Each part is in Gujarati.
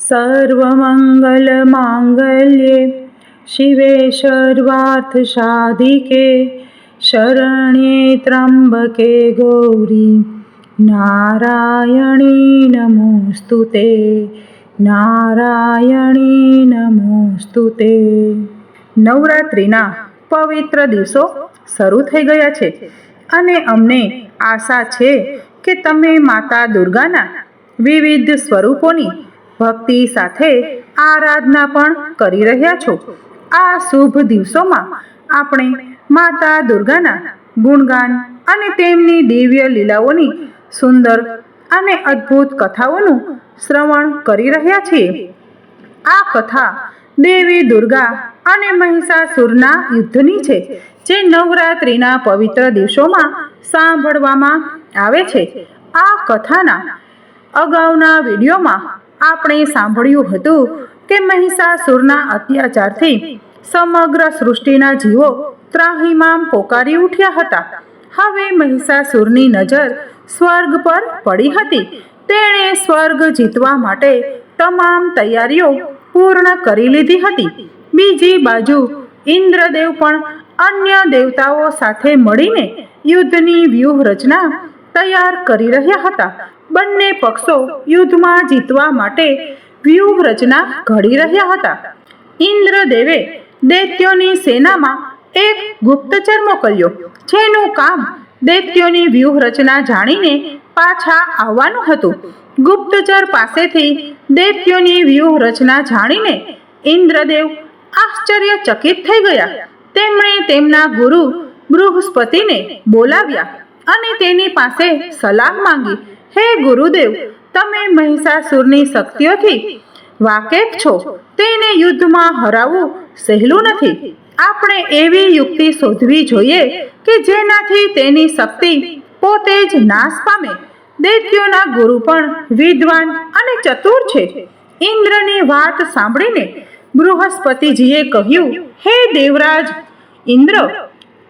सर्वमङ्गलमाङ्गल्ये शिवे सर्वार्थसाधिके शरण्ये त्र्यम्बके गौरी નારાયણી નમોસ્તુ તે નારાયણી નમોસ્તુ તે નવરાત્રિના પવિત્ર દિવસો શરૂ થઈ ગયા છે અને અમને આશા છે કે તમે માતા દુર્ગાના વિવિધ સ્વરૂપોની ભક્તિ સાથે આરાધના પણ કરી રહ્યા છો. આ શુભ દિવસોમાં આપણે માતા દુર્ગાના ગુણગાન અને તેમની દિવ્ય લીલાઓની સુંદર અને અદ્ભુત કથાઓનું શ્રવણ કરી રહ્યા છીએ. આ કથા દેવી દુર્ગા અને મહિષાસુરના યુદ્ધની છે, જે નવરાત્રિના પવિત્ર દિવસોમાં સાંભળવામાં આવે છે. આ કથાના અગાઉના વિડીયોમાં આપણે સાંભળ્યું હતું કે મહિષાસુરના અત્યાચારથી સમગ્ર સૃષ્ટિના જીવો ત્રાહિમામ પોકારી ઉઠ્યા હતા. હવે મહિષાસુરની નજર સ્વર્ગ પર પડી હતી. તેણે સ્વર્ગ જીતવા માટે તમામ તૈયારીઓ પૂર્ણ કરી લીધી હતી. બીજી બાજુ ઇન્દ્રદેવ પણ અન્ય દેવતાઓ સાથે મળીને યુદ્ધની વ્યૂહરચના તૈયાર કરી રહ્યા હતા. બંને પક્ષો યુદ્ધમાં જીતવા માટે વ્યૂહરચના ઘડી રહ્યા હતા. ઇન્દ્રદેવે દૈત્યોની સેનામાં એક ગુપ્તચર મોકલ્યો, જેનું કામ દૈત્યોની વ્યૂહરચના જાણીને પાછા આવવાનું હતું. ગુપ્તચર પાસેથી દૈત્યોની વ્યૂહરચના જાણીને ઇન્દ્રદેવ આશ્ચર્યચકિત થઈ ગયા. તેમણે તેમના ગુરુ બૃહસ્પતિને બોલાવ્યા અને તેની પાસે સલાહ માંગી હે ગુરુદેવ, તમે મહિષાસુરની શક્તિઓથી વાકેફ છો. તેને યુદ્ધમાં હરાવવું સહેલું નથી. આપણે એવી યુક્તિ શોધવી જોઈએ કે જેનાથી તેની શક્તિ પોતે જ નાશ પામે. દૈત્યોના ગુરુ પણ વિદ્વાન અને ચતુર છે. ઇન્દ્રની વાત સાંભળીને બૃહસ્પતિજીએ કહ્યું, હે દેવરાજ, ઇન્દ્ર,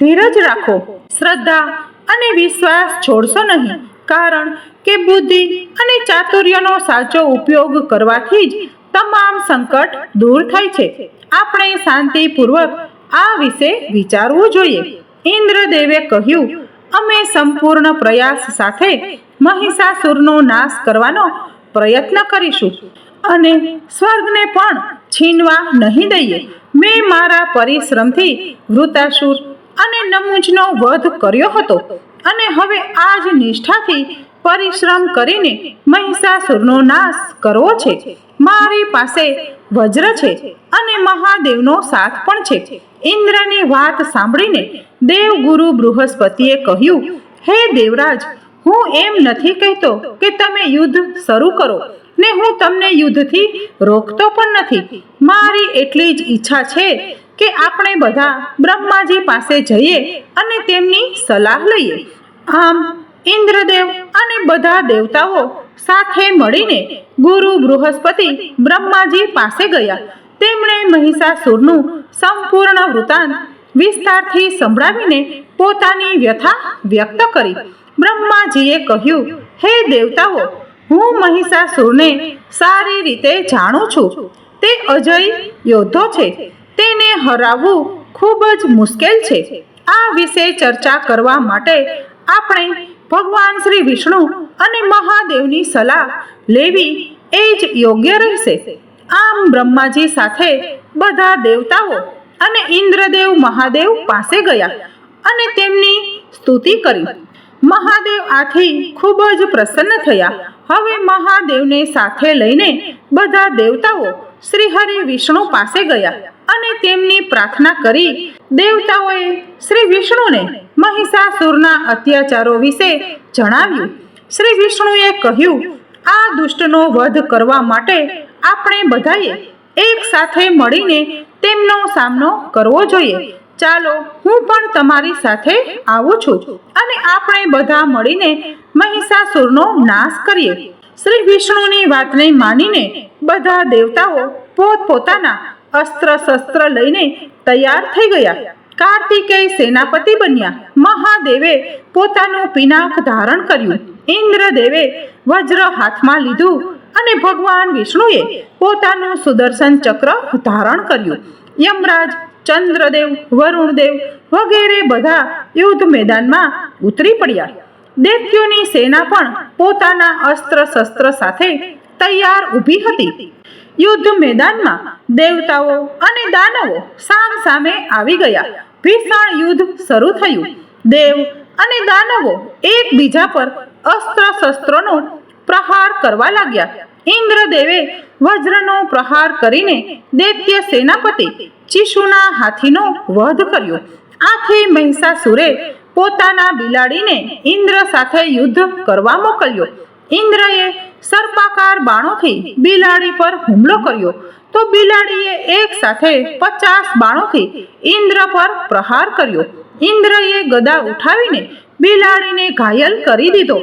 ધીરજ રાખો. શ્રદ્ધા અને વિશ્વાસ છોડશો નહીં. કારણ કે બુદ્ધિ અને ચાતુર્યનો સાચો ઉપયોગ કરવાથી જ તમામ સંકટ દૂર થાય છે. આપણે શાંતિપૂર્વક આ વિશે વિચારવું જોઈએ. ઇન્દ્રદેવે કહ્યું, અમે સંપૂર્ણ પ્રયાસ સાથે મહિષાસુરનો નાશ કરવાનો પ્રયત્ન કરીશું અને સ્વર્ગને પણ છીનવા નહીં દઈએ. મેં મારા પરિશ્રમથી વૃતાસુર અને નમુજનો વધ કર્યો હતો. અને હવે આ જ નિષ્ઠાથી પરિશ્રમ કરીને મહિષાસુરનો નાશ કરવો છે. મારી પાસે વજ્ર છે અને મહાદેવનો સાથ પણ છે. ઇન્દ્રની વાત સાંભળીને દેવગુરુ બૃહસ્પતિએ કહ્યું, હે દેવરાજ, હું એમ નથી કહેતો કે તમે યુદ્ધ શરૂ કરો ને હું તમને યુદ્ધથી રોકતો પણ નથી. મારી એટલી જ ઈચ્છા છે કે આપણે બધા બ્રહ્માજી પાસે જઈએ અને તેમની સલાહ લઈએ. આમ ઇન્દ્રદેવ અને બધા દેવતાઓ સાથે મળીને ગુરુ બૃહસ્પતિ બ્રહ્માજી પાસે ગયા. તેમણે મહિષાસુરનું સંપૂર્ણ વૃતાંત વિસ્તારથી સંભળાવીને પોતાની વ્યથા વ્યક્ત કરી. બ્રહ્માજીએ કહ્યું, હે દેવતાઓ, હું મહિષાસુરને સારી રીતે જાણું છું. તે અજય યોદ્ધો છે. તેને હરાવવું ખૂબ જ મુશ્કેલ છે. આ વિશે ચર્ચા કરવા માટે આપણે ભગવાન શ્રી વિષ્ણુ અને મહાદેવની સલાહ લેવી એ જ યોગ્ય રહેશે. આમ બ્રહ્માજી સાથે બધા દેવતાઓ અને ઇન્દ્રદેવ મહાદેવ પાસે ગયા અને તેમની સ્તુતિ કરી. મહાદેવ આથી ખૂબ જ પ્રસન્ન થયા. હવે મહાદેવને સાથે લઈને બધા દેવતાઓ શ્રી હરિ વિષ્ણુ પાસે ગયા. અને તેમની પ્રાર્થના કરી દેવતાઓએ શ્રી વિષ્ણુને મહિષાસુરના અત્યાચારો વિશે જણાવ્યું. શ્રી વિષ્ણુએ કહ્યું, આ દુષ્ટનો વધ કરવા માટે આપણે બધાએ એક સાથે મળીને તેમનો સામનો કરવો જોઈએ. ચાલો, હું પણ તમારી સાથે આવું છું અને આપણે બધા મળીને મહિષાસુરનો નાશ કરીએ. શ્રી વિષ્ણુની વાતને માનીને બધા દેવતાઓ પોતપોતાના અસ્ત્ર શસ્ત્ર લઈને તૈયાર થઈ ગયા. કાર્તિકેય સેનાપતિ બન્યા. મહાદેવે પોતાનું પિનાક ધારણ કર્યું. ઇન્દ્રદેવે વજ્ર હાથમાં લીધું અને ભગવાન વિષ્ણુએ પોતાનું સુદર્શન ચક્ર ધારણ કર્યું. યમરાજ, ચંદ્રદેવ, વરુણદેવ વગેરે બધા યુદ્ધ મેદાનમાં ઉતરી પડ્યા. દૈત્યોની સેના પણ પોતાના અસ્ત્ર શસ્ત્ર સાથે તૈયાર ઊભી હતી. યુદ્ધ મેદાનમાં દેવતાઓ અને દાનવો સામ સામે આવી ગયા. ભીષણ યુદ્ધ શરૂ થયું. દેવ અને દાનવો એકબીજા પર અસ્ત્ર શસ્ત્રોનો પ્રહાર કરવા લાગ્યા. ઇન્દ્રદેવે વજ્રનો પ્રહાર કરીને દૈત્ય સેનાપતિ ચિશુના હાથીનો વધ કર્યો. આથી મહિષાસુરે પોતાના બિલાડીને ઇન્દ્ર સાથે યુદ્ધ કરવા મોકલ્યો. ઇન્દ્રએ સર્પાકાર બાણોથી બિલાડી પર હુમલો કર્યો. તો બિલાડીએ એક સાથે પચાસ બાણોથી ઇન્દ્ર પર પ્રહાર કર્યો. ઇન્દ્રએ ગદા ઉઠાવીને બિલાડીને ઘાયલ કરી દીધો.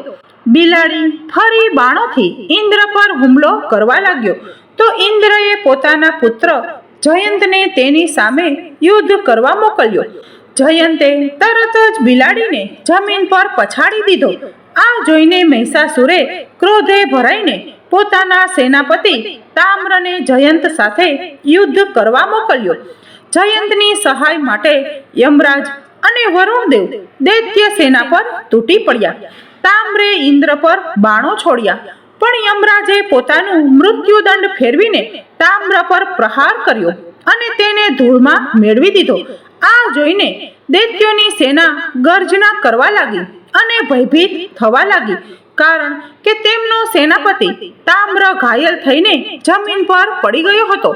બિલાડી ફરી બાણોથી ઇન્દ્ર પર હુમલો કરવા લાગ્યો. તો ઇન્દ્રએ પોતાના પુત્ર જયંતને તેની સામે યુદ્ધ કરવા મોકલ્યો. જયંતે તરત જ બિલાડીને જમીન પર પછાડી દીધો. આ જોઈને મહિષાસુરે ક્રોધે ભરાઈને પોતાના સેનાપતિ તામ્રને જયંત સાથે યુદ્ધ કરવા મોકલ્યો. જયંતની સહાય માટે યમરાજ અને વરુણદેવ દૈત્ય સેના પર તૂટી પડ્યા. તામ્રે ઇન્દ્ર પર બાણો છોડ્યા. પણ યમરાજે પોતાનું મૃત્યુદંડ ફેરવીને તામ્ર પર પ્રહાર કર્યો અને તેને ધૂળમાં મેળવી દીધો. આ જોઈને દૈત્યોની સેના ગર્જના કરવા લાગી. અને ભયભીત થવા લાગી. કારણ કે તેમનો સેનાપતિ તામ્ર ઘાયલ થઈને જમીન પર પડી ગયો હતો.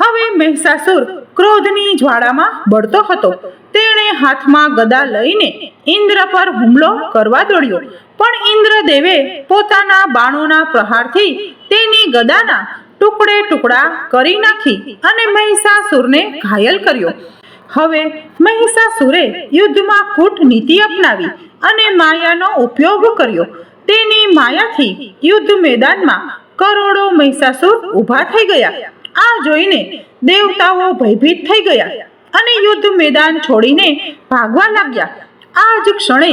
હવે મહિષાસુર ક્રોધની જ્વાળામાં બળતો હતો. તેણે હાથમાં ગદા લઈને ઇન્દ્ર પર હુમલો કરવા દોડ્યો. પણ ઇન્દ્રદેવે પોતાના બાણોના પ્રહારથી તેની ગદાના ટુકડે ટુકડા કરી નાખી અને મહિષાસુરને ઘાયલ કર્યો. હવે મહિષાસુરે યુદ્ધમાં કૂટનીતિ અપનાવી અને માયાનો ઉપયોગ કર્યો. તેની માયાથી યુદ્ધ મેદાનમાં કરોડો મહિષાસુર ઊભા થઈ ગયા. આ જોઈને દેવતાઓ ભયભીત થઈ ગયા અને યુદ્ધ મેદાન છોડીને ભાગવા લાગ્યા. આ જ ક્ષણે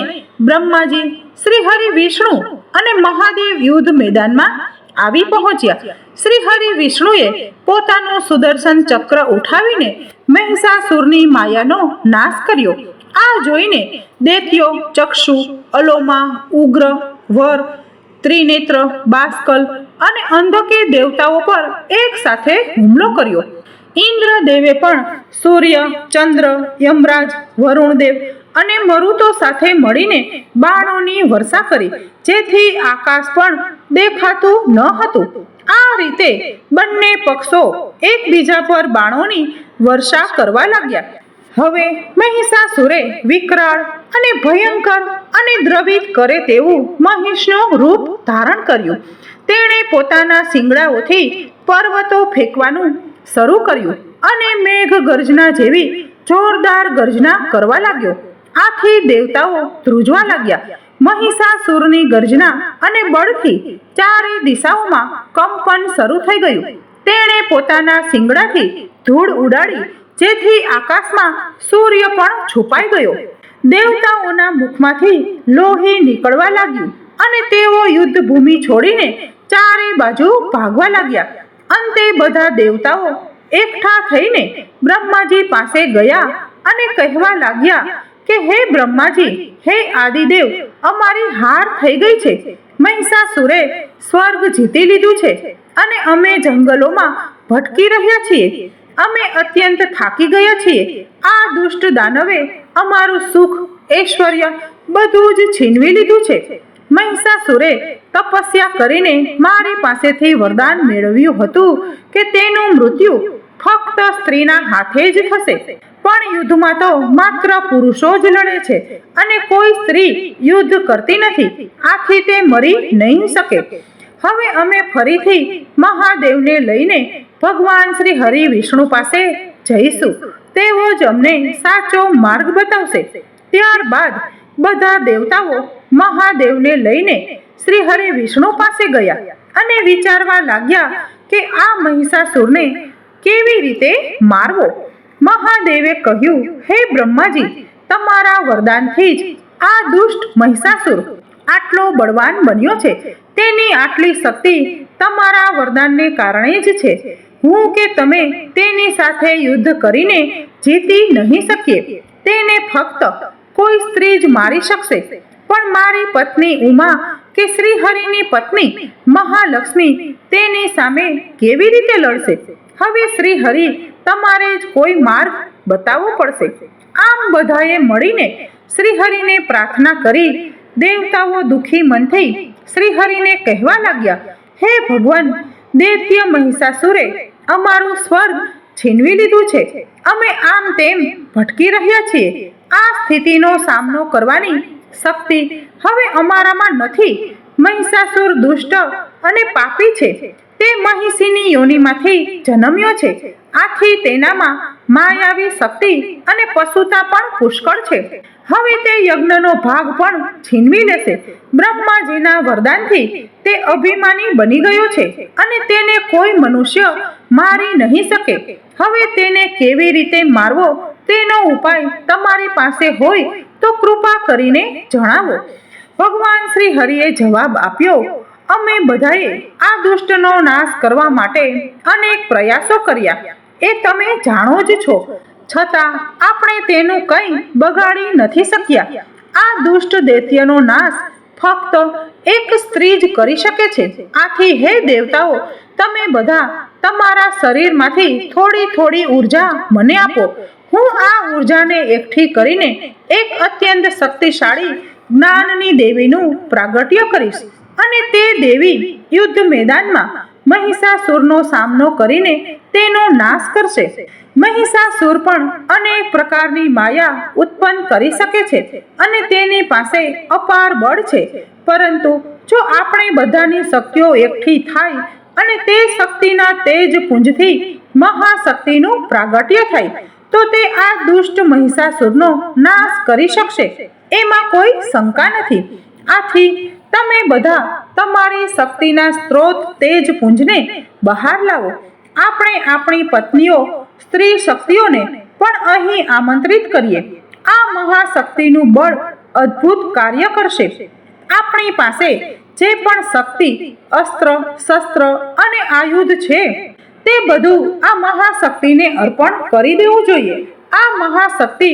બ્રહ્માજી શ્રી હરિ વિષ્ણુ અને મહાદેવ યુદ્ધ મેદાનમાં આવી પહોંચ્યા. શ્રી હરિ વિષ્ણુએ પોતાનું સુદર્શન ચક્ર ઉઠાવીને મહિષાસુરની માયાનો નાશ કર્યો. આ જોઈને દૈત્યો ચક્ષુ અલોમા ઉગ્ર વર ત્રિનેત્ર બાસ્કલ અને અંધકે દેવતાઓ પર એક સાથે હુમલો કર્યો. ઇન્દ્રદેવે પણ સૂર્ય ચંદ્ર યમરાજ વરુણદેવ અને મરુતો સાથે મળીને બાણોની વર્ષા કરી. જેથી આકાશ પણ દેખાતું ન હતું. આ રીતે બંને પક્ષો એકબીજા પર બાણોની વર્ષા કરવા લાગ્યા. હવે મહિષાસુરે વિકરાળ અને ભયંકર અને દ્રવિત કરે તેવું મહિષનું રૂપ ધારણ કર્યું. તેણે પોતાના શિંગડાઓથી પર્વતો ફેંકવાનું શરૂ કર્યું અને મેઘ ગર્જના જેવી જોરદાર ગર્જના કરવા લાગ્યો. આથી દેવતાઓ ધ્રુજવા લાગ્યા. મહિષાસુરની ગર્જના અને બળથી ચારે દિશાઓમાં કંપન શરૂ થઈ ગયું. તેણે પોતાના શિંગડાથી ધૂળ ઉડાડી, જેથી આકાશમાં સૂર્ય પણ છુપાઈ ગયો. દેવતાઓના મુખમાંથી લોહી નીકળવા લાગ્યું અને તેઓ યુદ્ધ ભૂમિ છોડીને ચારે બાજુ ભાગવા લાગ્યા. અંતે બધા દેવતાઓ એકઠા થઈને બ્રહ્માજી પાસે ગયા અને કહેવા લાગ્યા કે હે બ્રહ્માજી, હે આદિદેવ, અમારી હાર થઈ ગઈ છે. મહિષાસુરે સ્વર્ગ જીતી લીધું છે અને અમે જંગલોમાં ભટકી રહ્યા છીએ. અમે અત્યંત થાકી ગયા છીએ. આ દુષ્ટ દાનવે અમારું સુખ, ઐશ્વર્ય બધું જ છીનવી લીધું છે. મહિષાસુરે તપસ્યા કરીને મારી પાસેથી વરદાન મેળવ્યું હતું કે તેનું મૃત્યુ ફક્ત સ્ત્રીના હાથે જ થશે. પણ યુદ્ધમાં તો માત્ર પુરુષો જ લડે છે અને કોઈ સ્ત્રી યુદ્ધ કરતી નથી. આથી તે મરી નહીં શકે. હવે અમે ફરીથી મહાદેવને લઈને ભગવાન શ્રી હરિ વિષ્ણુ પાસે જઈશું. તેઓ જ અમને સાચો માર્ગ બતાવશે. ત્યારબાદ બધા દેવતાઓ મહાદેવને લઈને શ્રી હરિ વિષ્ણુ પાસે ગયા અને વિચારવા લાગ્યા કે આ મહિષાસુરને કેવી રીતે મારવો? મહાદેવે કહ્યું, હે બ્રહ્માજી, તમારા વરદાનથી જ આ દુષ્ટ મહિષાસુર આટલો બળવાન બન્યો છે. તેની આટલી શક્તિ તમારા વરદાનને કારણે જ છે. હું કે તમે તેની સાથે યુદ્ધ કરીને જીતી નહીં શકીએ. તેને ફક્ત કોઈ સ્ત્રી જ મારી શકશે. પણ મારી પત્ની ઉમા કે શ્રી હરિની પત્ની મહાલક્ષ્મી તેની સામે કેવી રીતે લડશે? હવે શ્રી હરિ તમારે જ કોઈ માર્ગ બતાવવો પડશે. આમ બધાએ મળીને શ્રીહરિને પ્રાર્થના કરી દેવતાઓ દુઃખી મનથી શ્રીહરિને કહેવા લાગ્યા, હે ભગવાન, દૈત્ય મહિષાસુરે, અમારું સ્વર્ગ છીનવી લીધું છે. અમે આમ તેમ ભટકી રહ્યા છીએ. આ સ્થિતિનો સામનો કરવાની શક્તિ હવે અમારામાં નથી. મહિષાસુર દુષ્ટ અને પાપી છે. તે મહિષીની યોનિમાંથી જન્મ્યો છે. આથી તેનામાં માયાવી શક્તિ અને પશુતા પણ પુષ્કળ છે. હવે તે યજ્ઞનો ભાગ પણ છીનવી લેશે. બ્રહ્માજીના વરદાનથી તે અભિમાની બની ગયો છે અને તેને કોઈ મનુષ્ય મારી નહીં શકે. હવે તેને કેવી રીતે મારવો તેનો ઉપાય તમારી પાસે હોય તો કૃપા કરીને જણાવો. ભગવાન શ્રી હરિએ જવાબ આપ્યો, અમે બધાએ આ દુષ્ટનો નાશ કરવા માટે અનેક પ્રયાસો કર્યા. એ તમે જાણો જ છો. છતાં આપણે તેનું કંઈ બગાડી નથી શક્યા. આ દુષ્ટ દૈત્યનો નાશ ફક્ત એક સ્ત્રી જ કરી શકે છે. આથી હે દેવતાઓ, તમે બધા તમારા શરીરમાંથી થોડી થોડી ઊર્જા મને આપો. હું આ ઉર્જાને એકઠી કરીને એક અત્યંત શક્તિશાળી જ્ઞાનની દેવીનું પ્રાગટ્ય કરીશ. અને તે દેવી યુદ્ધ મેદાનમાં મહિષાસુરનો સામનો કરીને તેનો નાશ કરશે. મહિષાસુર પણ અનેક પ્રકારની માયા ઉત્પન્ન કરી શકે છે અને તેની પાસે અપાર બળ છે. પરંતુ જો આપણે બધાની શક્તિઓ એકઠી થાય અને તે શક્તિના તેજ પુંજથી મહાશક્તિનું પ્રાગટ્ય થાય તો તે આ દુષ્ટ મહિષાસુરનો નાશ કરી શકશે. એમાં કોઈ શંકા નથી. આથી તમે બધા તમારી શક્તિના સ્ત્રોત તેજ પુંજને બહાર લાવો. આપણે આપણી પત્નીઓ, સ્ત્રી શક્તિઓને પણ અહીં આમંત્રિત કરીએ. આ મહાશક્તિનું બળ અદ્ભુત કાર્ય કરશે. આપણી પાસે જે પણ શક્તિ, અસ્ત્ર, શસ્ત્ર અને આયુધ છે તે બધું આ મહાશક્તિને અર્પણ કરી દેવું જોઈએ. આ મહાશક્તિ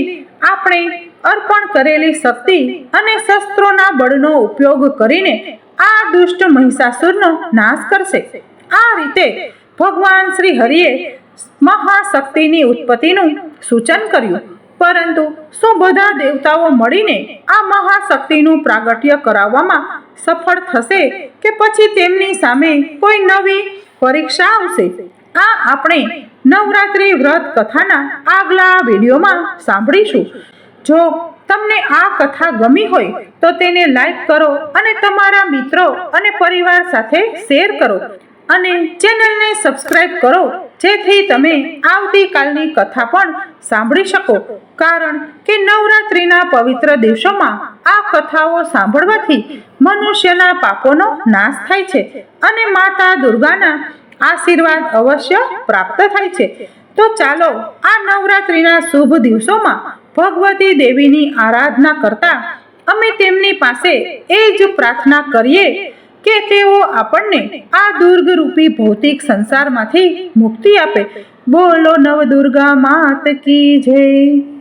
આપણે અર્પણ કરેલી શક્તિ અને શસ્ત્રોના બળનો ઉપયોગ કરીને આ દુષ્ટ મહિષાસુરનો નાશ કરશે. આ રીતે ભગવાન શ્રી હરિએ મહાશક્તિની ઉત્પત્તિનું સૂચન કર્યું. પરંતુ શું બધા દેવતાઓ મળીને આ મહાશક્તિનું પ્રાગટ્ય કરાવવામાં સફળ થશે કે પછી તેમની સામે કોઈ નવી પરીક્ષા આવશે? આ આપણે નવરાત્રિ વ્રત કથાના આગલા વિડીયોમાં સાંભળીશું. જો તમને આ કથા ગમી હોય, તો તેને લાઈક કરો અને તમારા મિત્રો અને પરિવાર સાથે શેર કરો અને ચેનલને સબસ્ક્રાઇબ કરો, જેથી તમે આવતીકાલની કથા પણ સાંભળી શકો. કારણ કે નવરાત્રિના પવિત્ર દિવસોમાં આ કથાઓ સાંભળવાથી મનુષ્યના પાપોનો નાશ થાય છે અને માતા દુર્ગાના આશીર્વાદ અવશ્ય પ્રાપ્ત થાય છે. તો ચાલો આ નવરાત્રિના શુભ દિવસોમાં ભગવતી દેવીની આરાધના કરતા અમે તેમની પાસે એ જ પ્રાર્થના કરીએ કે તેઓ આપણને આ દુર્ગરૂપી ભૌતિક સંસારમાંથી મુક્તિ આપે. બોલો નવદુર્ગા માત કી જય.